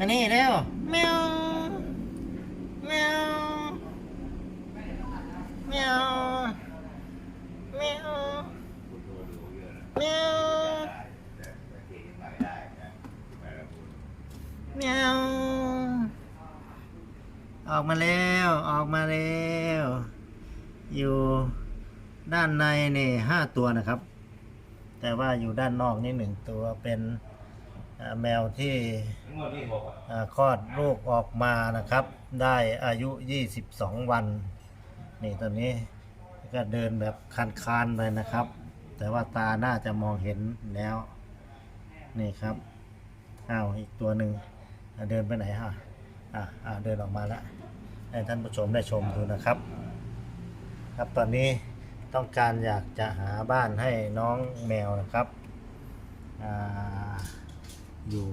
มานี่เร็วแมวแมวแมวแมวแมวแมวออกมาเร็วออกมาเร็วอยู่ด้านในนี่ห้าตัวนะครับ แต่ว่าอยู่ด้านนอกนี่หนึ่งตัวเป็น แมวที่อ่าคลอดลูกออกมานะครับ ได้อายุ 22 วัน นี่ตอนนี้ก็เดินแบบคานๆไปนะครับ แต่ว่าตาน่าจะมองเห็นแล้ว นี่ครับอ้าวอีกตัวหนึ่งอ่าเดินไปไหนฮะอะอ่าเดินออกมาแล้วให้ท่านผู้ชมได้ชมดูนะครับ ครับตอนนี้ต้องการอยากจะหาบ้านให้น้องแมวนะครับอา อยู่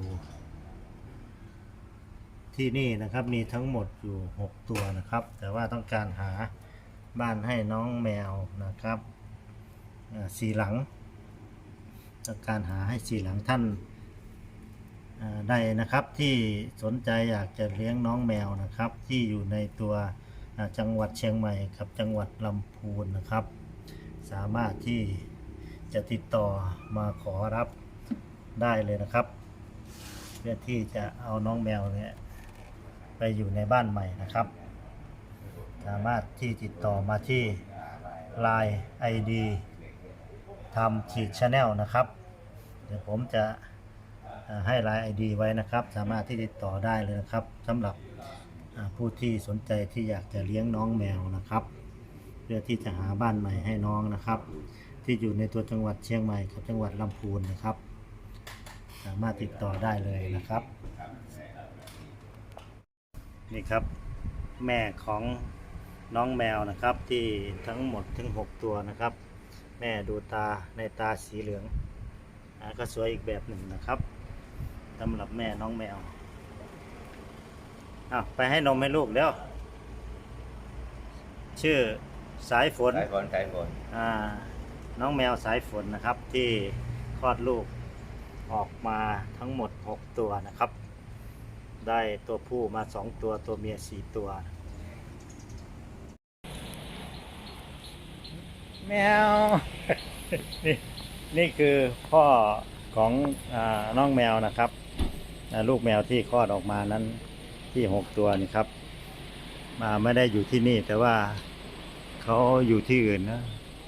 ที่นี่นะครับมีทั้งหมดอยู่ 6 ตัวนะครับ แต่ว่าต้องการหาบ้านให้น้องแมวนะครับสีหลังต้องการหาให้สีหลังท่านอ่าใดนะครับที่สนใจอยากจะเลี้ยงน้องแมวนะครับ ที่อยู่ในตัวจังหวัดเชียงใหม่กับจังหวัดลำพูนนะครับ สามารถที่จะติดต่อมาขอรับได้เลยนะครับ พื่อที่จะเอาน้องแมวเนี่ยไปอยู่ในบ้านใหม่นะครับ สามารถที่ติดต่อมาที่ Line ID ทำขีดชาแนลนะครับ เดี๋ยวผมจะให้ Line ID ไว้นะครับ สามารถที่ติดต่อได้เลยนะครับสำหรับผู้ที่สนใจที่อยากจะเลี้ยงน้องแมวนะครับ เพื่อที่จะหาบ้านใหม่ให้น้องนะครับ ที่อยู่ในตัวจังหวัดเชียงใหม่กับจังหวัดลำพูนนะครับ สามารถติดต่อได้เลยนะครับ นี่ครับแม่ของน้องแมวนะครับที่ทั้งหมดถึง 6 ตัวนะครับ แม่ดูตาในตาสีเหลืองอาก็สวยอีกแบบหนึ่งนะครับสำหรับแม่น้องแมวอ้าวไปให้นมให้ลูกแล้ว ชื่อสายฝนสายฝนสายฝนอ่าน้องแมวสายฝนนะครับที่คลอดลูก ออกมาทั้งหมด 6 ตัวนะครับ ได้ตัวผู้มา 2 ตัวตัวเมีย 4 ตัว แมว นี่นี่คือพ่อของอน้องแมวนะครับ ลูกแมวที่คลอดออกมานั้นที่ 6 ตัวนี่ครับมาไม่ได้อยู่ที่นี่แต่ว่าเขาอยู่ที่อื่นนะ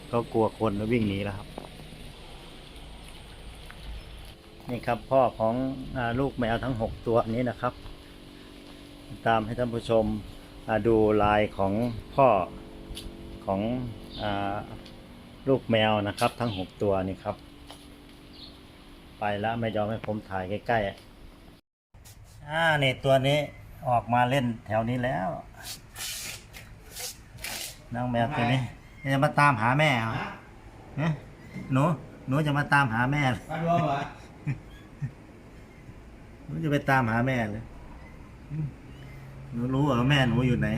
เขากลัวคนแล้ววิ่งหนีแล้วครับ นี่ครับพ่อของอลูกแมวทั้งหกตัวนี้นะครับ ตามให้ท่านผู้ชมดูลายของพ่อของอลูกแมวนะครับ ทั้งหกตัวนี่ครับ ไปแล้วไม่ยอมให้ผมถ่ายใกล้ๆอ่านี่ตัวนี้ออกมาเล่นแถวนี้แล้วน้องแมวตัวนี้จะมาตามหาแม่เหรอฮะหนูหนูจะมาตามหาแม่เหรอ หรอหนูจะไปตามหาแม่เลยหนูรู้เหรอแม่หนูอยู่ไหน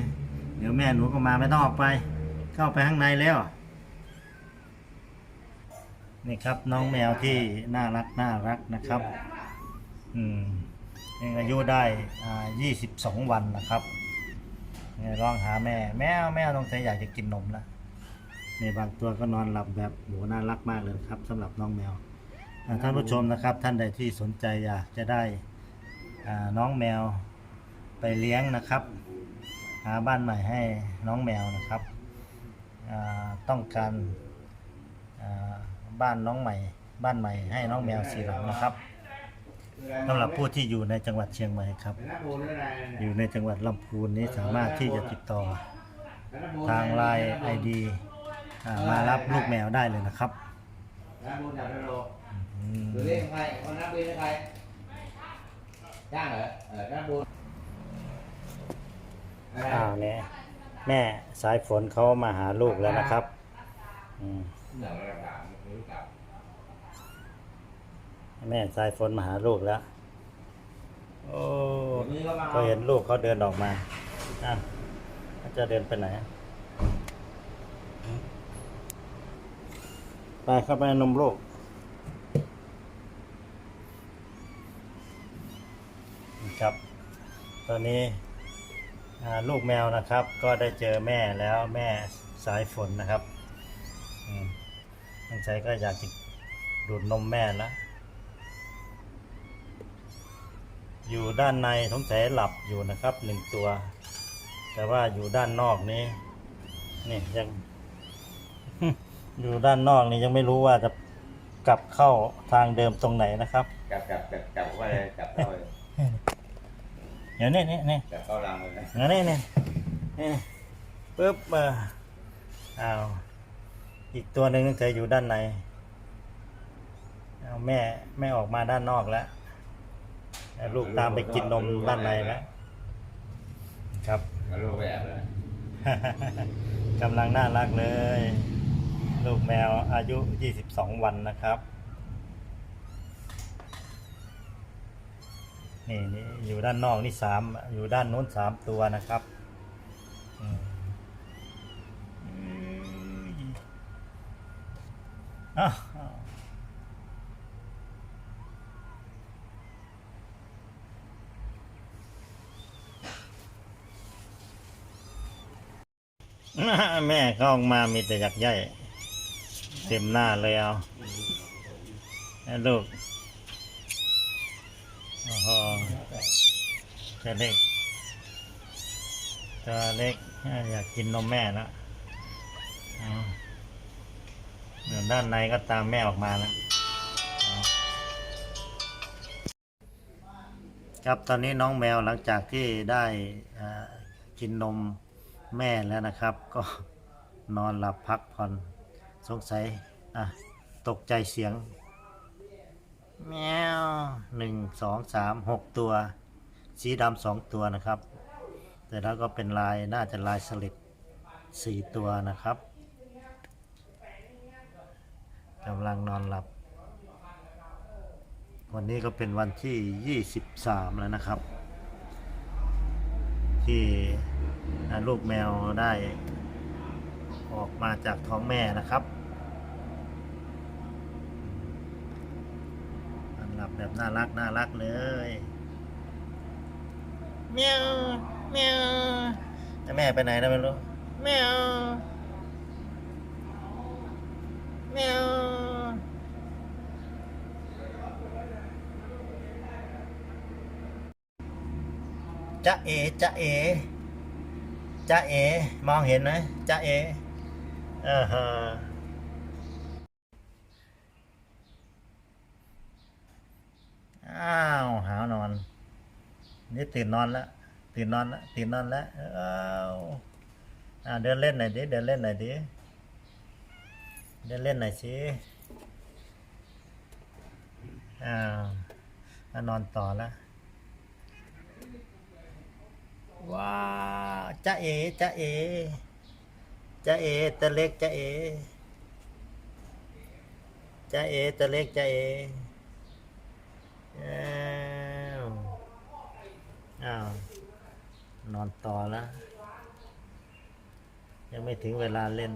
เดี๋ยวแม่หนูก็มาไม่ต้องออกไป เข้าไปข้างในแล้ว นี่ครับน้องแมวที่น่ารักน่ารักนะครับ อืมยังอายุได้อ่า22วันนะครับเนี่ยร้องหาแม่ แมวแมวต้องใจอยากจะกินนมแล้วในบางตัวก็นอนหลับแบบโหน่ารักมากเลยครับสำหรับน้องแมวอ่าท่านผู้ชมนะครับท่านใดที่สนใจอยากจะได้อ่า น้องแมวไปเลี้ยงนะครับ หาบ้านใหม่ให้น้องแมวนะครับต้องการบ้านน้องใหม่ บ้านใหม่ให้น้องแมวสีหลังนะครับสำหรับผู้ที่อยู่ในจังหวัดเชียงใหม่ครับ อยู่ในจังหวัดลำพูนนี้สามารถที่จะติดต่อทางไลน์ไอดีมารับลูกแมวได้เลยนะครับ ยกใครคนนักบุญใครจ้างเหรอเออนักบุญอะไรอ้าวเนี่ยแม่สายฝนเขามาหาลูกแล้วนะครับอืมเหนือระดับไม่รู้จักแม่สายฝนมาหาลูกแล้ว โอ้วันนี้ก็มาก็เห็นลูกเขาเดินออกมาอ้าวเขาจะเดินไปไหนไปเข้าไปนมลูก ครับ ตอนนี้ลูกแมวนะครับ ก็ได้เจอแม่แล้วแม่สายฝนนะครับอืมสงสัยก็อยากจะดูดนมแม่แล้วอยู่ด้านในสงสัยหลับอยู่นะครับหนึ่งตัว แต่ว่าอยู่ด้านนอกนี้ นี่ยัง อยู่ด้านนอกนี่ยังไม่รู้ว่าจะกลับเข้าทางเดิมตรงไหนนะครับ กลับกลับกลับกลับว่ากลับเข้า เลยเดี๋ยวนี่นี่นี่กลับเข้ารังเลยนะงั้นนี่นี่นี่ปึ๊บเอออ้าวอีกตัวหนึ่งเคยอยู่ด้านในเอาแม่แม่ออกมาด้านนอกแล้วแล้วลูกตามไปกินนมด้านในแล้วครับแล้วลูกไปแอบเลยกำลังน่ารักเลย ลูกแมวอายุ 22 วันนะครับ นี่นี่อยู่ด้านนอกนี่สามอยู่ด้านโน้นสามตัวนะครับอ้าวแม่เข้าออกมามีแต่อยากใยเต็มหน้าเลยเอาให้ลูก โอ้โห ตัวเล็กตัวเล็กอยากกินนมแม่แล้วเดี๋ยวด้านในก็ตามแม่ออกมาแล้วครับตอนนี้น้องแมวหลังจากที่ได้กินนมแม่แล้วนะครับ ก็นอนหลับพักผ่อนสงสัยอะตกใจเสียง แมวหนึ่งสองสามหกตัว สีดำสองตัวนะครับ แต่แล้วก็เป็นลายน่าจะลายสลิดสี่ตัวนะครับกำลังนอนหลับ วันนี้ก็เป็นวันที่ 23 แล้วนะครับ ที่ลูกแมวได้ออกมาจากท้องแม่นะครับนอนหลับแบบน่ารักน่ารักเลย เมียวเมียวแต่แม่ไปไหนแล้วไม่รู้เมียวเมียวจะเอจะเอจะเอมองเห็นไหมจะเอเออฮะ อ้าวหาวนอน นี่ตื่นนอนแล้วตื่นนอนแล้วตื่นนอนแล้วอ้าวอ่าเดินเล่นหน่อยดิเดินเล่นหน่อยดิเดินเล่นหน่อยสิอ้าวนอนต่อล้วว้าจ้าเอจ้าเอจ้าเอตะเล็กจ้าเอจ้าเอตะเล็กจ้าเอ อ้าว นอนต่อแล้ว ยังไม่ถึงเวลาเล่น